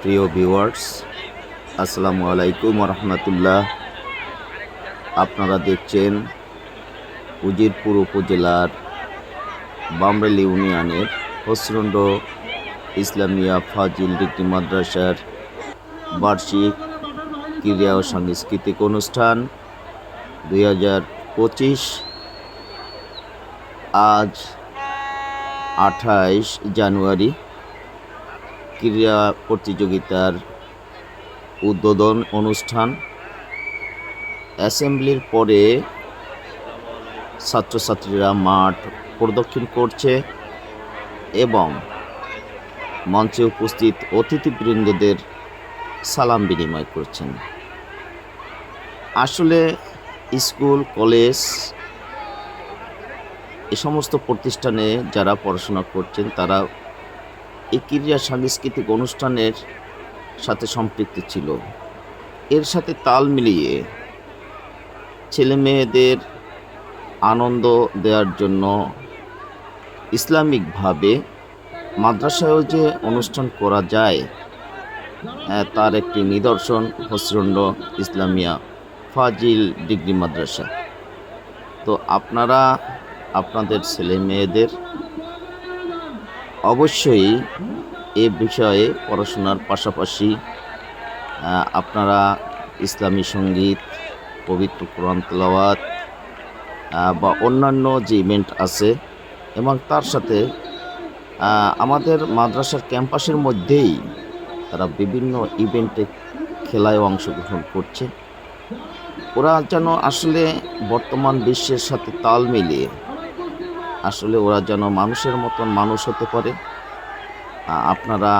প্রিয় ভিউয়ার্স আসসালামু আলাইকুম রহমতুল্লাহ আপনারা দেখছেন উজিরপুর উপজেলার বামরেল ইউনিয়নের হসরন্ড ইসলামিয়া ফাজিল ডিগ্রি মাদ্রাসার বার্ষিক ক্রীড়া ও সাংস্কৃতিক অনুষ্ঠান দুই হাজার পঁচিশ। আজ আঠাইশ জানুয়ারি ক্রীড়া প্রতিযোগিতার উদ্বোধন অনুষ্ঠান অ্যাসেম্বলির পরে ছাত্রছাত্রীরা মাঠ প্রদক্ষিণ করছে এবং মঞ্চে উপস্থিত অতিথিবৃন্দদের সালাম বিনিময় করছেন। আসলে স্কুল, কলেজ এ সমস্ত প্রতিষ্ঠানে যারা পড়াশোনা করছেন তারা এই সাংস্কৃতিক অনুষ্ঠানের সাথে সম্পৃক্ত ছিল। এর সাথে তাল মিলিয়ে ছেলে মেয়েদের আনন্দ দেওয়ার জন্য ইসলামিকভাবে মাদ্রাসায়ও যে অনুষ্ঠান করা যায় তার একটি নিদর্শন হসরণ্ড ইসলামিয়া ফাজিল ডিগ্রি মাদ্রাসা। তো আপনারা, আপনাদের ছেলে মেয়েদের অবশ্যই এ বিষয়ে পড়াশোনার পাশাপাশি আপনারা ইসলামী সংগীত, পবিত্র কোরআন তেলাওয়াত বা অন্যান্য যে ইভেন্ট আছে এবং তার সাথে আমাদের মাদ্রাসার ক্যাম্পাসের মধ্যেই তারা বিভিন্ন ইভেন্টে খেলায় অংশগ্রহণ করছে। ওরা যেন আসলে বর্তমান বিশ্বের সাথে তাল মিলিয়ে আসলে ওরা যেন মানুষের মতন মানুষ হতে পারে। আপনারা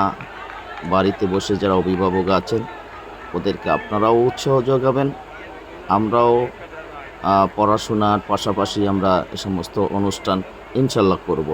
বাড়িতে বসে যারা অভিভাবক আছেন, ওদেরকে আপনারাও উৎসাহ যোগাবেন। আমরাও পড়াশোনার পাশাপাশি আমরা এ সমস্ত অনুষ্ঠান ইনশাল্লাহ করব।